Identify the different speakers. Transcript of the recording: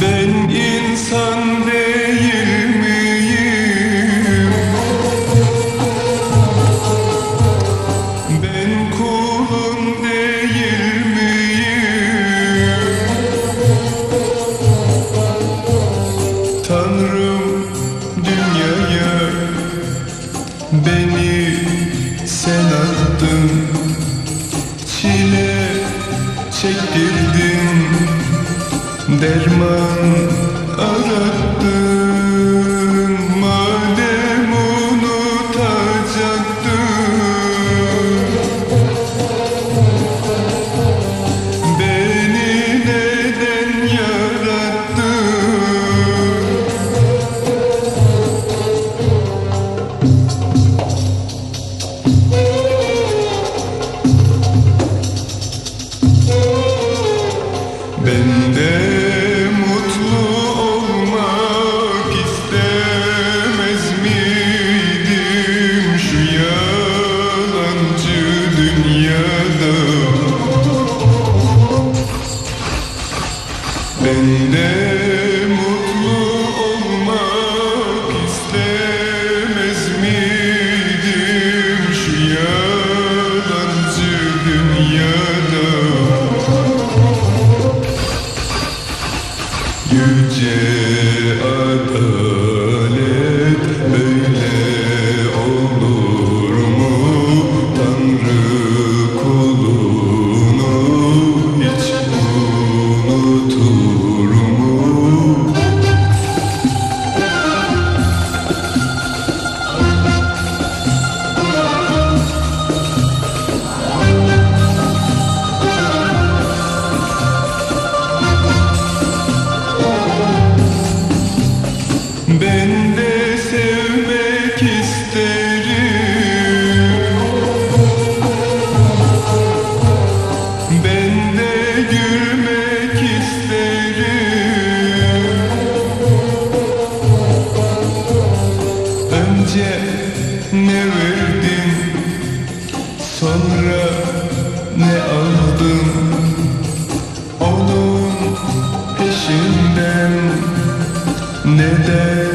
Speaker 1: Ben insan değilim. derman arattı. Ben de mutlu olmak istemez miydim? Şu yalancı dünyada. Yüce adam. ne verdin? Sonra ne aldın? Onun peşinden neden